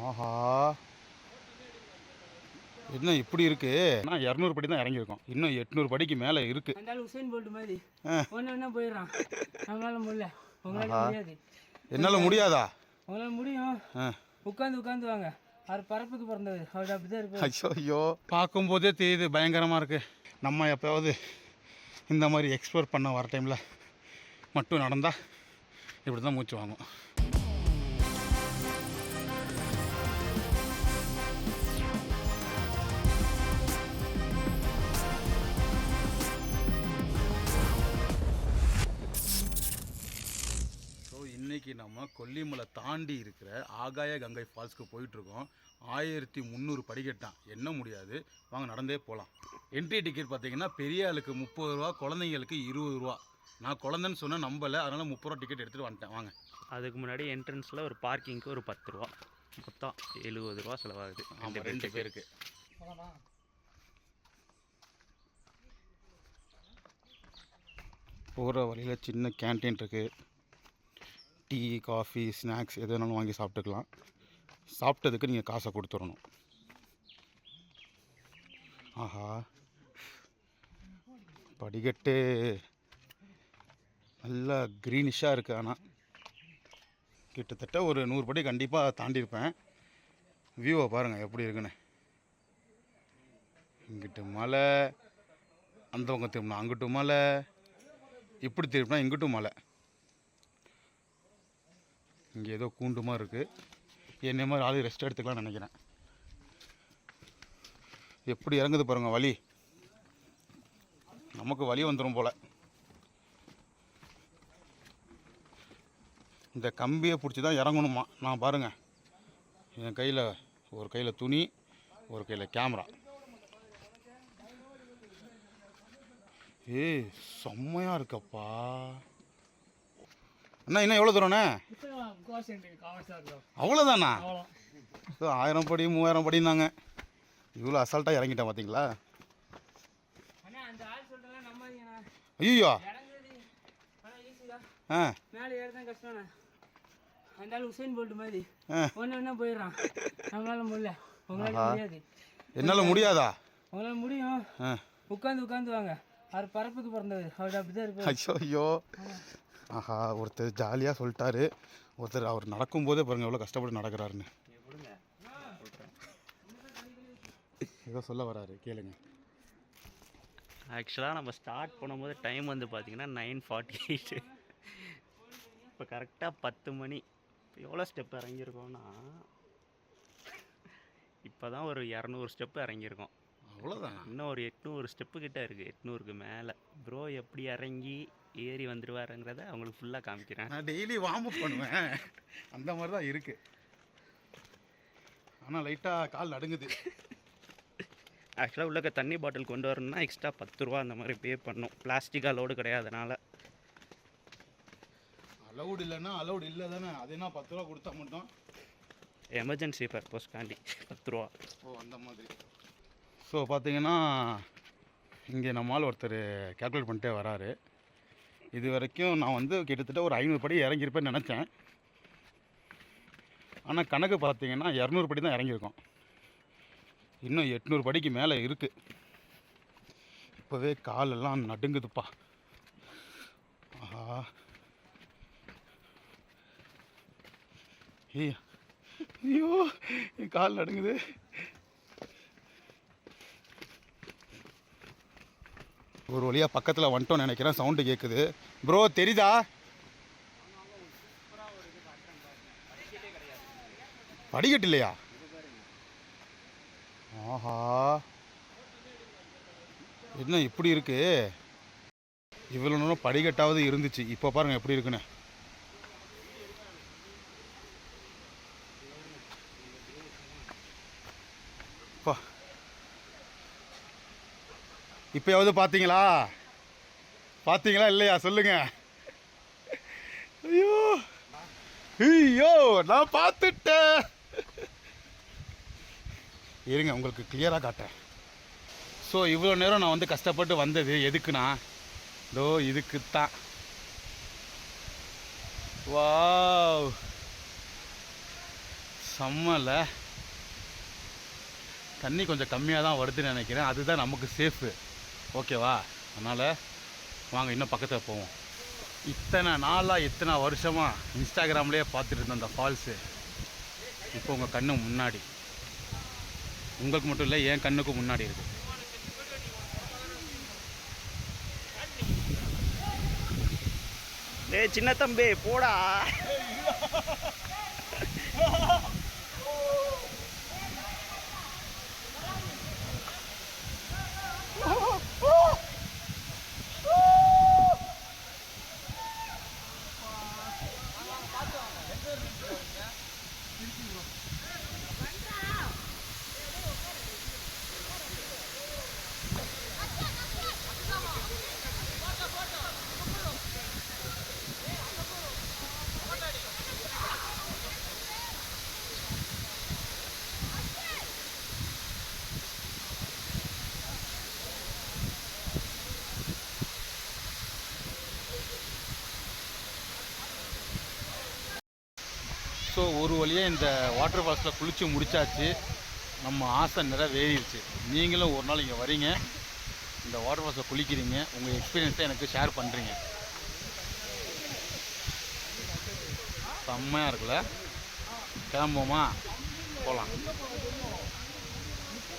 ஆஹா. என்ன இப்படி இருக்கு? நான் இரநூறு படி தான் இறங்கியிருக்கோம். இன்னும் எட்நூறு படிக்கு மேலே இருக்கு. அந்த ஆள் உசேன் போல்ட் மாதிரி. ஆ. ஒன்று ஒன்றா போயிடுறான். நம்மளால முடியல. உங்களால முடியாது. என்னால் முடியாதா? உங்களால முடியும். உட்காந்து உட்காந்து வாங்க. அவர் பரப்புக்கு பிறந்தவர். அவர் அப்படிதான் இருப்பார். ஐயோ ஐயோ. பார்க்கும்போதே தெரியுது பயங்கரமாக இருக்கு. நம்ம எப்போயாவது இந்த மாதிரி எக்ஸ்ப்ளோர் பண்ண வர டைமில் மட்டும் நடந்தால் இப்படி தான் மூச்சு வாங்கும். கொல்லிமலை தாண்டி இருக்கிற ஆகாய கங்கை ஃபால்ஸ்க்கு போயிட்டுருக்கோம். ஆயிரத்தி முந்நூறு படிக்கட்டான். என்ன முடியாது? வாங்க நடந்தே போகலாம் என்ட்ரி டிக்கெட் பார்த்தீங்கன்னா பெரிய ஆளுக்கு முப்பது ரூபா குழந்தைங்களுக்கு இருபது ரூபா. நான் குழந்தைன்னு சொன்னால் நம்பலை. அதனால் முப்பது ரூபா டிக்கெட் எடுத்துகிட்டு வந்துட்டேன். வாங்க. அதுக்கு முன்னாடி என்ட்ரன்ஸில் ஒரு பார்க்கிங்க்கு ஒரு பத்து ரூபா. மொத்தம் எழுபது ரூபா செலவாகுது. ஆமாம் ரெண்டு பேருக்கு. போகிற வழியில் சின்ன கேன்டீன் இருக்குது டீ காஃபி ஸ்நாக்ஸ் எது வேணாலும் வாங்கி சாப்பிட்டுக்கலாம். சாப்பிட்டதுக்கு நீங்கள் காசை கொடுத்துடணும். ஆஹா. படிக்கட்டு. நல்லா க்ரீனிஷாக இருக்குது ஆனால் கிட்டத்தட்ட ஒரு நூறு படி கண்டிப்பாக தாண்டியிருப்பேன் வியூவை பாருங்கள் எப்படி இருக்குன்னு. இங்கிட்டு மலை அந்த பக்கம் திரும்பினா அங்கிட்டு மலை. இப்படி திரும்பினா இங்கிட்டும் மலை. இங்கே ஏதோ கூண்டுமா இருக்குது என்ன மாதிரி ஆளு ரெஸ்ட் எடுத்துக்கலாம்னு நினைக்கிறேன். எப்படி இறங்குது பாருங்க வலி. நமக்கு வலி வந்துடும் போல். இந்த கம்பியை பிடிச்சி தான் இறங்கணுமா? நான் பாருங்கள் என் கையில் ஒரு கையில் துணி ஒரு கையில் கேமரா ஏய் செம்மையாக இருக்கப்பா. அண்ணா இன்னும் எவ்வளோ தூரண்ணே அவ்வளோதானா ஆயிரம் படி மூவாயிரம் படினாங்க இவ்வளோ அசால்ட்டாக இறங்கிட்டேன் பார்த்தீங்களா ஐயோ ஆ. மேலே ஏறதான் கஷ்டம்ண்ணா அந்த உசேன் போல்ட் மாதிரி. ஆ. ஒன்று ஒன்றா போயிடுறான். நம்மளால முடியல. உங்களால முடியாது. என்னால் முடியாதா? உங்களால முடியும். உட்காந்து உட்காந்து வாங்க. அவர் பரப்புக்கு பிறந்தவர். அவர் அப்படிதான் இருப்பார். ஐயோ ஆஹா ஒருத்தர் ஜாலியாக சொல்லிட்டாரு. ஒருத்தர் அவர் நடக்கும்போதே பாருங்க எவ்வளோ கஷ்டப்பட்டு நடக்கிறாருன்னு. ஏதோ சொல்ல வராரு கேளுங்க. ஆக்சுவலாக நம்ம ஸ்டார்ட் பண்ணும்போது டைம் வந்து பார்த்தீங்கன்னா நைன் ஃபார்ட்டி எயிட் இப்போ கரெக்டாக பத்து மணி. இப்போ எவ்வளோ ஸ்டெப் இறங்கியிருக்கோம்னா இப்போ தான் ஒரு இரநூறு ஸ்டெப்பு இறங்கியிருக்கோம். அவ்வளோதான் இன்னும் ஒரு எட்நூறு ஸ்டெப்பு கிட்ட இருக்குது எட்நூறுக்கு மேலே. ப்ரோ எப்படி இறங்கி ஏறி வந்துடுவாருங்கிறத அவங்களுக்கு ஃபுல்லாக காமிக்கிறேன். நான் டெய்லி வார்ம் அப் பண்ணுவேன். அந்த மாதிரி தான் இருக்கு ஆனால் லைட்டாக கால் நடுங்குது. ஆக்சுவலாக உள்ளக்க தண்ணி பாட்டில் கொண்டு வரணும்னா எக்ஸ்ட்ரா பத்து ரூபா அந்த மாதிரி பே பண்ணணும் பிளாஸ்டிக் அலோடு கிடையாதுனால அலௌடு இல்லைன்னா அலௌடு இல்லை தானே. அது என்ன பத்து ரூபா கொடுத்தா மட்டும்? எமர்ஜென்சி பர்பஸ்க்காண்டி பத்து ரூபா. ஓ அந்த மாதிரி. ஸோ பார்த்தீங்கன்னா இங்கே நம்மால் ஒருத்தர் கேல்குலேட் பண்ணிட்டே வராரு. இது வரைக்கும் நான் வந்து கிட்டத்தட்ட ஒரு ஐநூறு படி இறங்கியிருப்பேன்னு நினச்சேன். ஆனால் கணக்கு பார்த்தீங்கன்னா இரநூறு படி தான் இறங்கியிருக்கோம். இன்னும் எட்நூறு படிக்கு மேலே இருக்குது இப்போவே காலெல்லாம் நடுங்குதுப்பா. ஆஹா. ஐயோ என் கால் நடுங்குது. ஒரு வழியாக பக்கத்தில் வந்துட்டோம்னு நினைக்கிறேன். சவுண்டு கேட்குது ப்ரோ தெரியுதா? படிக்கட்டு இல்லையா? ஆஹா. என்ன இப்படி இருக்கு? இவ்வளோ நேரம் படிக்கட்டாவது இருந்துச்சு. இப்போ பாருங்க எப்படி இருக்குன்னு. இப்போயாவது பார்த்தீங்களா? பார்த்தீங்களா இல்லையா? சொல்லுங்க. ஐயோ. ஐயோ நான் பார்த்துட்டேன். இருங்க உங்களுக்கு கிளியராக காட்டேன் ஸோ இவ்வளோ நேரம் நான் வந்து கஷ்டப்பட்டு வந்தது எதுக்குண்ணா இதோ இதுக்கு தான் வாவ் செம்மல. தண்ணி கொஞ்சம் கம்மியாக தான் வருதுன்னு நினைக்கிறேன். அதுதான் நமக்கு சேஃபு ஓகேவா? அதனால் வாங்க இன்னும் பக்கத்தில் போவோம். இத்தனை நாளாக இத்தனை வருஷமாக இன்ஸ்டாகிராம்லேயே பார்த்துட்டு இருந்த அந்த ஃபால்ஸு இப்போ உங்கள் கண்ணு முன்னாடி. உங்களுக்கு மட்டும் இல்லை என் கண்ணுக்கும் முன்னாடி இருக்குது டேய் சின்ன தம்பி போடா. ஸோ ஒரு வழியாக இந்த வாட்டர் ஃபால்ஸில் குளித்து முடிச்சாச்சு. நம்ம ஆசை நிறைவேறிடுச்சு. நீங்களும் ஒரு நாள் இங்கே வரீங்க. இந்த வாட்டர் ஃபால்ஸில் குளிக்கிறீங்க. உங்கள் எக்ஸ்பீரியன்ஸை எனக்கு ஷேர் பண்ணுறீங்க செம்மையாக இருக்குல்ல? கிளம்புவோமா? போகலாம்